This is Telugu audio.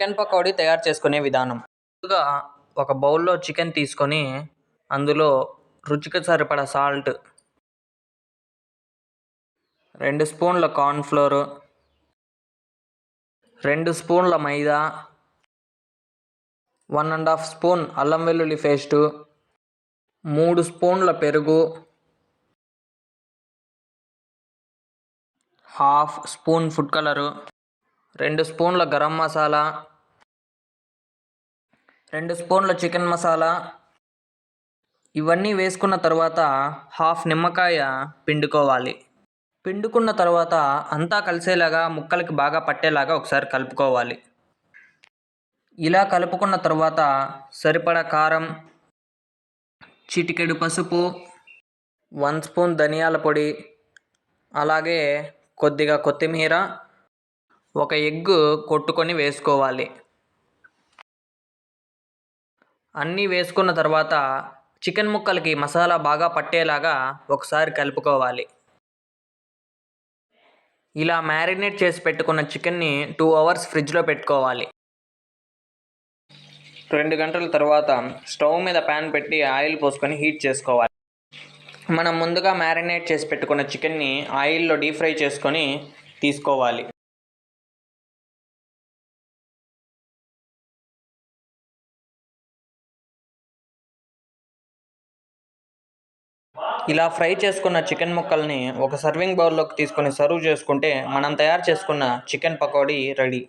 చికెన్ పకోడీ తయారు చేసుకునే విధానం. ముందుగా ఒక బౌల్లో చికెన్ తీసుకొని అందులో రుచికి సరిపడా సాల్ట్ రెండు స్పూన్ల కార్న్ఫ్లోర్ రెండు స్పూన్ల maida one and half spoon అల్లం వెల్లుల్లి పేస్టు మూడు స్పూన్ల పెరుగు హాఫ్ స్పూన్ ఫుడ్ కలరు రెండు స్పూన్ల గరం మసాలా రెండు స్పూన్ల చికెన్ మసాలా. ఇవన్నీ వేసుకున్న తర్వాత హాఫ్ నిమ్మకాయ పిండుకోవాలి. పిండుకున్న తర్వాత అంతా కలిసేలాగా ముక్కలకి బాగా పట్టేలాగా ఒకసారి కలుపుకోవాలి. ఇలా కలుపుకున్న తర్వాత సరిపడా కారం చిటికెడు పసుపు వన్ స్పూన్ ధనియాల పొడి అలాగే కొద్దిగా కొత్తిమీర ఒక ఎగ్ కొట్టుకొని వేసుకోవాలి. అన్నీ వేసుకున్న తర్వాత చికెన్ ముక్కలకి మసాలా బాగా పట్టేలాగా ఒకసారి కలుపుకోవాలి. ఇలా మ్యారినేట్ చేసి పెట్టుకున్న చికెన్ని టూ అవర్స్ ఫ్రిడ్జ్లో పెట్టుకోవాలి. రెండు గంటల తర్వాత స్టవ్ మీద ప్యాన్ పెట్టి ఆయిల్ పోసుకొని హీట్ చేసుకోవాలి. మనం ముందుగా మ్యారినేట్ చేసి పెట్టుకున్న చికెన్ని ఆయిల్లో డీప్ ఫ్రై చేసుకొని తీసుకోవాలి. ఇలా ఫ్రై చేసుకున్న చికెన్ ముక్కల్ని ఒక సర్వింగ్ బౌల్లోకి తీసుకొని సర్వ్ చేసుకుంటే మనం తయారు చేసుకున్న చికెన్ పకోడీ రెడీ.